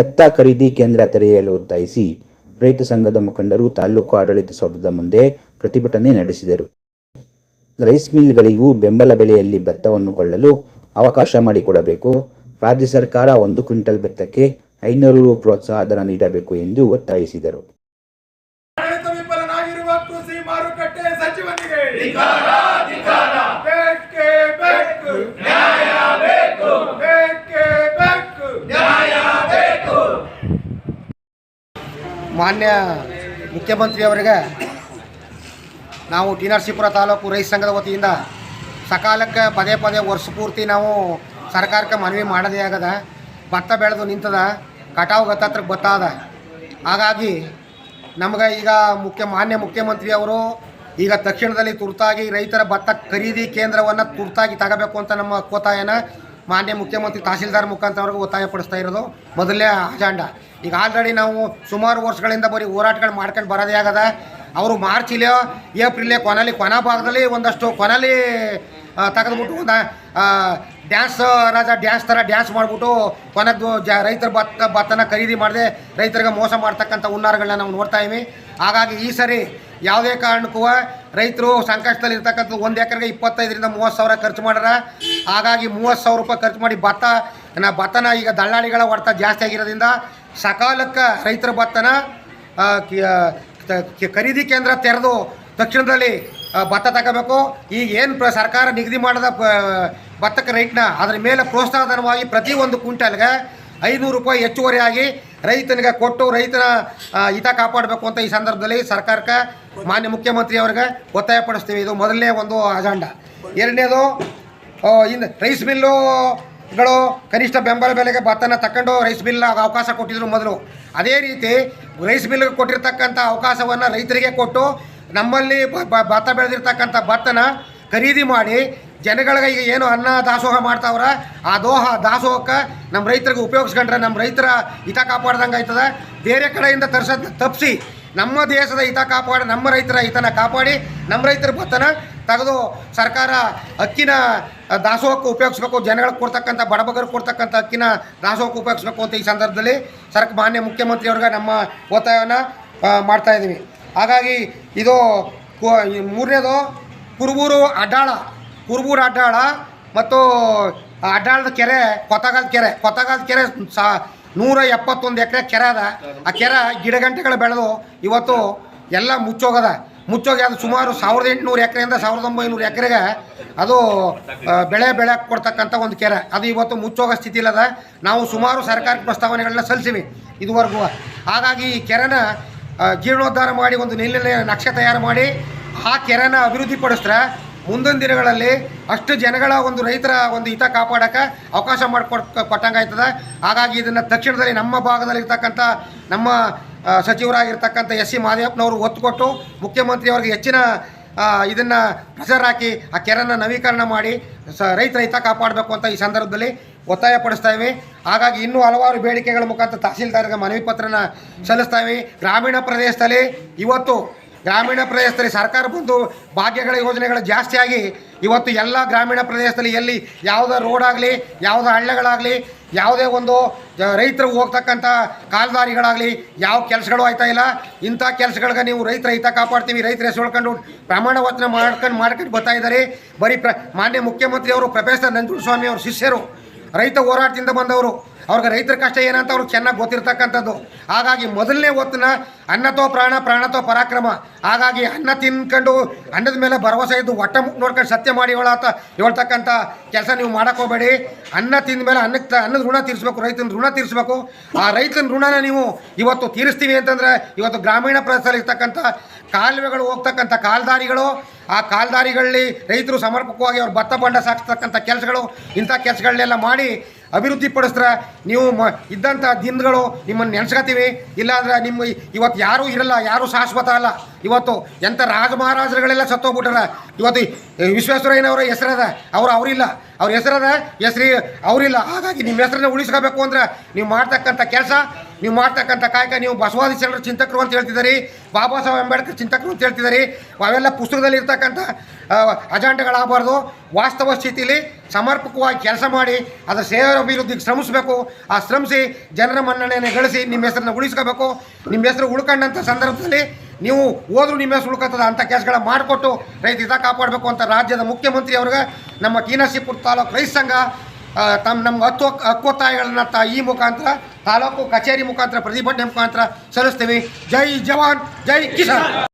ಭತ್ತ ಖರೀದಿ ಕೇಂದ್ರ ತೆರೆಯಲು ಒತ್ತಾಯಿಸಿ ರೈತ ಸಂಘದ ಮುಖಂಡರು ತಾಲೂಕು ಆಡಳಿತ ಸೌಧದ ಮುಂದೆ ಪ್ರತಿಭಟನೆ ನಡೆಸಿದರು. ರೈಸ್ ಮಿಲ್ಗಳಿಗೂ ಬೆಂಬಲ ಬೆಲೆಯಲ್ಲಿ ಭತ್ತವನ್ನು ಕೊಳ್ಳಲು ಅವಕಾಶ ಮಾಡಿಕೊಡಬೇಕು. ರಾಜ್ಯ ಸರ್ಕಾರ ಒಂದು ಕ್ವಿಂಟಲ್ ಭತ್ತಕ್ಕೆ ಐನೂರು ಪ್ರೋತ್ಸಾಹ ಧನ ನೀಡಬೇಕು ಎಂದು ಒತ್ತಾಯಿಸಿದರು. ಮಾನ್ಯ ಮುಖ್ಯಮಂತ್ರಿಯವರಿಗೆ ನಾವು ಟಿ ನರಸೀಪುರ ತಾಲೂಕು ರೈತ ಸಂಘದ ವತಿಯಿಂದ ಸಕಾಲಕ್ಕೆ ಪದೇ ಪದೇ ವರ್ಷ ಪೂರ್ತಿ ನಾವು ಸರ್ಕಾರಕ್ಕೆ ಮನವಿ ಮಾಡದೇ ಆಗದ, ಭತ್ತ ಬೆಳೆದು ನಿಂತದ, ಕಟಾವು ಗತ್ತತ್ರಕ್ಕೆ ಭತ್ತ ಹಾಗಾಗಿ ನಮ್ಗೆ ಈಗ ಮುಖ್ಯ ಮಾನ್ಯ ಮುಖ್ಯಮಂತ್ರಿಯವರು ಈಗ ತಕ್ಷಣದಲ್ಲಿ ತುರ್ತಾಗಿ ರೈತರ ಭತ್ತ ಖರೀದಿ ಕೇಂದ್ರವನ್ನು ತುರ್ತಾಗಿ ತಗೋಬೇಕು ಅಂತ ನಮ್ಮ ಒತ್ತಾಯನ ಮಾನ್ಯ ಮುಖ್ಯಮಂತ್ರಿ ತಹಸೀಲ್ದಾರ್ ಮುಖಾಂತರವರೆಗೂ ಒತ್ತಾಯ ಪಡಿಸ್ತಾ ಇರೋದು. ಮೊದಲನೇ ಅಜಾಂಡ. ಈಗ ಆಲ್ರೆಡಿ ನಾವು ಸುಮಾರು ವರ್ಷಗಳಿಂದ ಬರೀ ಹೋರಾಟಗಳು ಮಾಡ್ಕೊಂಡು ಬರೋದೇ ಆಗದ, ಅವರು ಮಾರ್ಚ್ ಇಲ್ಲೋ ಏಪ್ರಿಲೇ ಕೊನಲಿ, ಕೊನ ಭಾಗದಲ್ಲಿ ಒಂದಷ್ಟು ಕೊನಲಿ ತೆಗೆದುಬಿಟ್ಟು ಒಂದು ಡ್ಯಾನ್ಸ್ ರಾಜ ಡ್ಯಾನ್ಸ್ ಥರ ಡ್ಯಾನ್ಸ್ ಮಾಡಿಬಿಟ್ಟು ಕೊನೆದು ಜ, ರೈತರ ಭತ್ತ, ಭತ್ತನ ಖರೀದಿ ಮಾಡದೆ ರೈತರಿಗೆ ಮೋಸ ಮಾಡ್ತಕ್ಕಂಥ ಹುನ್ನಾರಗಳನ್ನ ನಾವು ನೋಡ್ತಾ ಹಾಗಾಗಿ ಈ ಸರಿ ಯಾವುದೇ ಕಾರಣಕ್ಕೂ ರೈತರು ಸಂಕಷ್ಟದಲ್ಲಿ ಇರ್ತಕ್ಕಂಥ ಒಂದು ಎಕರೆಗೆ ಇಪ್ಪತ್ತೈದರಿಂದ ಮೂವತ್ತು ಸಾವಿರ ಖರ್ಚು ಮಾಡ್ಯಾರ. ಹಾಗಾಗಿ ಮೂವತ್ತು ಸಾವಿರ ರೂಪಾಯಿ ಖರ್ಚು ಮಾಡಿ ಭತ್ತ ನಾ ಭತ್ತನ ಈಗ ದಳ್ಳಾಳಿಗಳ ಹೊಡೆತ ಜಾಸ್ತಿ ಆಗಿರೋದ್ರಿಂದ ಸಕಾಲಕ್ಕೆ ರೈತರ ಭತ್ತನ ಖರೀದಿ ಕೇಂದ್ರ ತೆರೆದು ತಕ್ಷಣದಲ್ಲಿ ಭತ್ತ ತಗೋಬೇಕು. ಈಗ ಏನು ಪ್ರ, ಸರ್ಕಾರ ನಿಗದಿ ಮಾಡಿದ ಭತ್ತಕ್ಕೆ ರೇಟ್ನ ಅದರ ಮೇಲೆ ಪ್ರೋತ್ಸಾಹಧನವಾಗಿ ಪ್ರತಿ ಒಂದು ಕ್ವಿಂಟಲ್ಗೆ ಐನೂರು ರೂಪಾಯಿ ಹೆಚ್ಚುವರಿಯಾಗಿ ರೈತನಿಗೆ ಕೊಟ್ಟು ರೈತನ ಹಿತ ಕಾಪಾಡಬೇಕು ಅಂತ ಈ ಸಂದರ್ಭದಲ್ಲಿ ಸರ್ಕಾರಕ್ಕೆ ಮಾನ್ಯ ಮುಖ್ಯಮಂತ್ರಿ ಅವ್ರಿಗೆ ಒತ್ತಾಯ ಪಡಿಸ್ತೀವಿ ಇದು ಮೊದಲನೇ ಒಂದು ಅಜಾಂಡ. ಎರಡನೇದು ಇನ್ನು ರೈಸ್ ಮಿಲ್ಲುಗಳು ಕನಿಷ್ಠ ಬೆಂಬಲ ಬೆಲೆಗೆ ಭತ್ತನ ತಕೊಂಡು ರೈಸ್ ಮಿಲ್ ಅವಕಾಶ ಕೊಟ್ಟಿದ್ರು ಮೊದಲು. ಅದೇ ರೀತಿ ರೈಸ್ ಮಿಲ್ಗೆ ಕೊಟ್ಟಿರ್ತಕ್ಕಂಥ ಅವಕಾಶವನ್ನು ರೈತರಿಗೆ ಕೊಟ್ಟು ನಮ್ಮಲ್ಲಿ ಭತ್ತ ಬೆಳೆದಿರ್ತಕ್ಕಂಥ ಭತ್ತನ ಖರೀದಿ ಮಾಡಿ ಜನಗಳಿಗೆ ಈಗ ಏನು ಅನ್ನ ದಾಸೋಹ ಮಾಡ್ತಾವ್ರ, ಆ ದೋಹ, ದಾಸೋಹಕ್ಕೆ ನಮ್ಮ ರೈತರಿಗೆ ಉಪಯೋಗಿಸ್ಕೊಂಡ್ರೆ ನಮ್ಮ ರೈತರ ಹಿತ ಕಾಪಾಡ್ದಂಗೆ ಆಯ್ತದ ಬೇರೆ ಕಡೆಯಿಂದ ತರಿಸೋದನ್ನ ತಪ್ಪಿಸಿ ನಮ್ಮ ದೇಶದ ಹಿತ ಕಾಪಾಡಿ, ನಮ್ಮ ರೈತರ ಹಿತನ ಕಾಪಾಡಿ, ನಮ್ಮ ರೈತರ ಭತ್ತನ ತೆಗೆದು ಸರ್ಕಾರ ಅಕ್ಕಿನ ದಾಸೋಹಕ್ಕೆ ಉಪಯೋಗಿಸ್ಬೇಕು, ಜನಗಳಿಗೆ ಕೊಡ್ತಕ್ಕಂಥ ಬಡಬಗರು ಕೊಡ್ತಕ್ಕಂಥ ಅಕ್ಕಿನ ದಾಸೋಹಕ್ಕೆ ಉಪಯೋಗಿಸ್ಬೇಕು ಅಂತ ಈ ಸಂದರ್ಭದಲ್ಲಿ ಸರ್ಕ, ಮಾನ್ಯ ಮುಖ್ಯಮಂತ್ರಿಯವ್ರಿಗೆ ನಮ್ಮ ಒತ್ತಾಯವನ್ನು ಮಾಡ್ತಾ ಇದ್ದೀವಿ. ಹಾಗಾಗಿ ಇದು ಮೂರನೇದು ಕುರುಬೂರು ಅಡ್ಡಾಳ ಕುರುಬೂರು ಅಡ್ಡಾಳ ಮತ್ತು ಅಡ್ಡಾಳದ ಕೆರೆ ಕೊತ್ತಗಾಲದ ಕೆರೆ ಕೊತ್ತಗಾಲದ ಕೆರೆ ಸಾ ನೂರ ಎಪ್ಪತ್ತೊಂದು ಎಕರೆ ಕೆರೆ ಅದ. ಆ ಕೆರೆ ಗಿಡಗಂಟೆಗಳು ಬೆಳೆದು ಇವತ್ತು ಎಲ್ಲ ಮುಚ್ಚೋಗದ. ಮುಚ್ಚೋಗಿ ಅದು ಸುಮಾರು ಸಾವಿರದ ಎಂಟುನೂರು ಎಕರೆಯಿಂದ ಸಾವಿರದ ಒಂಬೈನೂರು ಎಕರೆಗೆ ಅದು ಬೆಳೆ ಬೆಳೆ ಕೊಡ್ತಕ್ಕಂಥ ಒಂದು ಕೆರೆ. ಅದು ಇವತ್ತು ಮುಚ್ಚೋಗೋ ಸ್ಥಿತಿಲದ ನಾವು ಸುಮಾರು ಸರ್ಕಾರಿ ಪ್ರಸ್ತಾವನೆಗಳನ್ನ ಸಲ್ಲಿಸಿವಿ ಇದುವರೆಗೂ. ಹಾಗಾಗಿ ಈ ಕೆರೆನ ಜೀರ್ಣೋದ್ಧಾರ ಮಾಡಿ ಒಂದು ನಿಲ್ಲಿನ ನಕ್ಷೆ ತಯಾರು ಮಾಡಿ ಆ ಕೆರೆನ ಅಭಿವೃದ್ಧಿಪಡಿಸಿದ್ರೆ ಮುಂದಿನ ದಿನಗಳಲ್ಲಿ ಅಷ್ಟು ಜನಗಳ ಒಂದು ರೈತರ ಒಂದು ಹಿತ ಕಾಪಾಡೋಕೆ ಅವಕಾಶ ಮಾಡಿಕೊಡ್ ಕೊಟ್ಟಂಗಾಯ್ತದೆ ಹಾಗಾಗಿ ಇದನ್ನು ತಕ್ಷಣದಲ್ಲಿ ನಮ್ಮ ಭಾಗದಲ್ಲಿರ್ತಕ್ಕಂಥ ನಮ್ಮ ಸಚಿವರಾಗಿರ್ತಕ್ಕಂಥ ಎಸ್ ಸಿ ಮಾದೇವಪ್ಪನವರು ಒತ್ತು ಕೊಟ್ಟು ಮುಖ್ಯಮಂತ್ರಿಯವರಿಗೆ ಹೆಚ್ಚಿನ ಇದನ್ನು ಪ್ರಸಾರ ಹಾಕಿ ಆ ಕೆರೆನ ನವೀಕರಣ ಮಾಡಿ ಸ, ರೈತರ ಹಿತ ಕಾಪಾಡಬೇಕು ಅಂತ ಈ ಸಂದರ್ಭದಲ್ಲಿ ಒತ್ತಾಯ ಪಡಿಸ್ತಾ ಇವೆ. ಹಾಗಾಗಿ ಇನ್ನೂ ಹಲವಾರು ಬೇಡಿಕೆಗಳ ಮುಖಾಂತರ ತಹಸೀಲ್ದಾರ್ಗೆ ಮನವಿ ಪತ್ರನ ಸಲ್ಲಿಸ್ತಾ ಇವೆ. ಗ್ರಾಮೀಣ ಪ್ರದೇಶದಲ್ಲಿ ಇವತ್ತು ಗ್ರಾಮೀಣ ಪ್ರದೇಶದಲ್ಲಿ ಸರ್ಕಾರ ಬಂದು ಭಾಗ್ಯಗಳ ಯೋಜನೆಗಳು ಜಾಸ್ತಿಯಾಗಿ ಇವತ್ತು ಎಲ್ಲ ಗ್ರಾಮೀಣ ಪ್ರದೇಶದಲ್ಲಿ ಎಲ್ಲಿ ಯಾವುದೇ ರೋಡ್ ಆಗಲಿ, ಯಾವುದೇ ಹಳ್ಳಿಗಳಾಗಲಿ, ಯಾವುದೇ ಒಂದು ರೈತರು ಹೋಗ್ತಕ್ಕಂಥ ಕಾಲ್ದಾರಿಗಳಾಗಲಿ ಯಾವ ಕೆಲಸಗಳು ಆಯ್ತಾ ಇಲ್ಲ. ಇಂಥ ಕೆಲಸಗಳಿಗೆ ನೀವು ರೈತರ ಹಿತ ಕಾಪಾಡ್ತೀವಿ, ರೈತರ ಹೆಸರು ಪ್ರಮಾಣ ವಚನ ಮಾಡ್ಕೊಂಡು ಮಾಡ್ಕೊಂಡು ಬರ್ತಾ ಇದ್ದಾರೆ. ಬರೀ ಪ್ರ ಮಾನ್ಯ ಮುಖ್ಯಮಂತ್ರಿಯವರು ಪ್ರೊಫೆಸರ್ ನಂಜುಂಡಸ್ವಾಮಿ ಅವ್ರ ಶಿಷ್ಯರು, ರೈತ ಹೋರಾಟದಿಂದ ಬಂದವರು. ಅವ್ರಿಗೆ ರೈತರ ಕಷ್ಟ ಏನಂತ ಅವ್ರಿಗೆ ಚೆನ್ನಾಗಿ ಗೊತ್ತಿರ್ತಕ್ಕಂಥದ್ದು. ಹಾಗಾಗಿ ಮೊದಲನೇ ಹೊತ್ತನ ಅನ್ನತೋ ಪ್ರಾಣ, ಪ್ರಾಣತೋ ಪರಾಕ್ರಮ. ಹಾಗಾಗಿ ಅನ್ನ ತಿನ್ಕೊಂಡು ಅನ್ನದ ಮೇಲೆ ಭರವಸೆ ಇದ್ದು ಹೊಟ್ಟೆ ನೋಡ್ಕೊಂಡು ಸತ್ಯ ಮಾಡಿ ಹೇಳತ್ತ ಹೇಳ್ತಕ್ಕಂಥ ಕೆಲಸ ನೀವು ಮಾಡೋಕೋಬೇಡಿ ಅನ್ನ ತಿಂದ ಮೇಲೆ ಅನ್ನಕ್ಕೆ ಅನ್ನದ ಋಣ ತೀರಿಸ್ಬೇಕು, ರೈತನ ಋಣ ತೀರಿಸ್ಬೇಕು. ಆ ರೈತನ ಋಣನ ನೀವು ಇವತ್ತು ತೀರಿಸ್ತೀವಿ ಅಂತಂದರೆ ಇವತ್ತು ಗ್ರಾಮೀಣ ಪ್ರದೇಶದಲ್ಲಿ ಇರ್ತಕ್ಕಂಥ ಕಾಲುವೆಗಳು ಹೋಗ್ತಕ್ಕಂಥ ಕಾಲ್ದಾರಿಗಳು, ಆ ಕಾಲ್ದಾರಿಗಳಲ್ಲಿ ರೈತರು ಸಮರ್ಪಕವಾಗಿ ಅವ್ರು ಭತ್ತ ಬಂಡ ಸಾಕ್ತಕ್ಕಂಥ ಕೆಲಸಗಳು, ಇಂಥ ಕೆಲಸಗಳನ್ನೆಲ್ಲ ಮಾಡಿ ಅಭಿವೃದ್ಧಿಪಡಿಸಿದ್ರೆ ನೀವು ಮ, ಇದ್ದಂಥ ದಿನಗಳು ನಿಮ್ಮನ್ನು ನೆನೆಸ್ಕೊತೀವಿ. ಇಲ್ಲಾಂದ್ರೆ ನಿಮ್ಮ ಇವತ್ತು ಯಾರೂ ಇರಲ್ಲ, ಯಾರೂ ಶಾಶ್ವತ ಅಲ್ಲ. ಇವತ್ತು ಎಂಥ ರಾಜ ಮಹಾರಾಜರುಗಳೆಲ್ಲ ಸತ್ತೋಗ್ಬಿಟ್ಟಾರ. ಇವತ್ತು ವಿಶ್ವೇಶ್ವರಯ್ಯನವರ ಹೆಸರದ ಅವರು ಅವರಿಲ್ಲ. ಅವ್ರ ಹೆಸರದ ಹೆಸರಿ ಅವರಿಲ್ಲ. ಹಾಗಾಗಿ ನಿಮ್ಮ ಹೆಸರನ್ನ ಉಳಿಸ್ಕೋಬೇಕು ಅಂದ್ರೆ ನೀವು ಮಾಡ್ತಕ್ಕಂಥ ಕೆಲಸ ನೀವು ಮಾಡ್ತಕ್ಕಂಥ ಕಾಯಕ ನೀವು ಬಸವಾದಿ ಶರಣರು ಚಿಂತಕರು ಅಂತ ಹೇಳ್ತಿದ್ದೀರಿ ಬಾಬಾ ಸಾಹೇಬ್ ಅಂಬೇಡ್ಕರ್ ಚಿಂತಕರು ಅಂತ ಹೇಳ್ತಿದ್ದೀರಿ, ಅವೆಲ್ಲ ಪುಸ್ತಕದಲ್ಲಿ ಇರ್ತಕ್ಕಂಥ ಅಜಾಂಡಗಳಾಗಬಾರ್ದು. ವಾಸ್ತವ ಸ್ಥಿತಿಯಲ್ಲಿ ಸಮರ್ಪಕವಾಗಿ ಕೆಲಸ ಮಾಡಿ, ಅದರ ಸೇವೆ ಅಭಿವೃದ್ಧಿಗೆ ಶ್ರಮಿಸಬೇಕು. ಆ ಶ್ರಮಿಸಿ ಜನರ ಮನ್ನಣೆಯನ್ನು ಗಳಿಸಿ ನಿಮ್ಮ ಹೆಸರನ್ನ ಉಳಿಸ್ಕೋಬೇಕು. ನಿಮ್ಮ ಹೆಸರು ಉಳ್ಕೊಂಡಂಥ ಸಂದರ್ಭದಲ್ಲಿ ನೀವು ಹೋದ್ರೂ ನಿಮ್ಮ ಹೆಸರು ಉಳ್ಕೊತದ ಅಂಥ ಕೆಲಸಗಳ ಮಾಡಿಕೊಟ್ಟು ರೈತ ಹಿತ ಕಾಪಾಡಬೇಕು ಅಂತ ರಾಜ್ಯದ ಮುಖ್ಯಮಂತ್ರಿ ಅವ್ರಿಗೆ ನಮ್ಮ ಕೀನಾಸಿಪುರ ತಾಲೂಕು ರೈತ ಸಂಘ ತಮ್ಮ ನಮ್ಮ ಹತ್ತು ಹಕ್ಕು- ತಾಯಿಗಳನ್ನ ತ ಈ ಮುಖಾಂತರ ತಾಲೂಕು ಕಚೇರಿ ಮುಖಾಂತರ ಪ್ರತಿಭಟನೆ ಮುಖಾಂತರ ಸಲ್ಲಿಸ್ತೀವಿ ಜೈ ಜವಾನ್ ಜೈ ಕಿಸಾನ್